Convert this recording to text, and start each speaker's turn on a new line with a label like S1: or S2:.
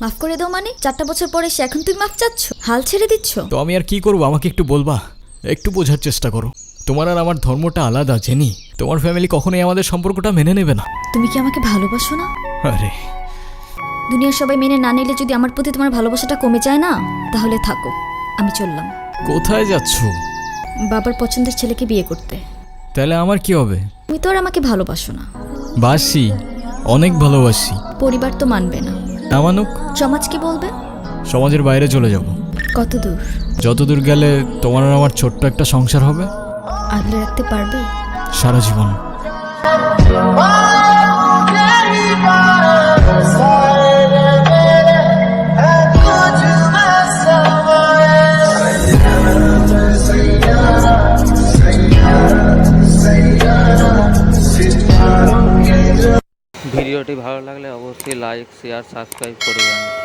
S1: মাফ করে দাও মানে? চারটা বছর পরে সে এখন তুমি মাফ চাচ্ছ? হাল ছেড়ে দিচ্ছ?
S2: তো আমি আর কি করব? আমাকে একটু বলবা? একটু বোঝার চেষ্টা করো। তোমার আর আমার ধর্মটা আলাদা জেনি। তোমার ফ্যামিলি কখনোই আমাদের সম্পর্কটা মেনে নেবে না।
S1: তুমি কি আমাকে ভালোবাসো না?
S2: আরে।
S1: দুনিয়ার সবাই মেনে না নিলে যদি আমার প্রতি তোমার ভালোবাসাটা কমে যায় না তাহলে থাকো। আমি চললাম।
S2: কোথায় যাচ্ছ?
S1: বাবার পছন্দের ছেলেকে বিয়ে করতে।
S2: তাহলে আমার কি হবে?
S1: তুমি তো আর আমাকে ভালোবাসো না।
S2: বাসি। অনেক ভালোবাসি।
S1: পরিবার তো মানবে না।
S2: না মানুক
S1: সমাজ কি বলবে?
S2: সমাজের বাইরে চলে যাব।
S1: কত দূর?
S2: যতদূর গেলে তোমার আর আমার ছোট্ট একটা সংসার হবে।
S1: আগলে রাখতে পারবে?
S2: সারা জীবন।
S3: ভিডিওটি ভালো লাগলে অবশ্যই লাইক শেয়ার সাবস্ক্রাইব করবেন।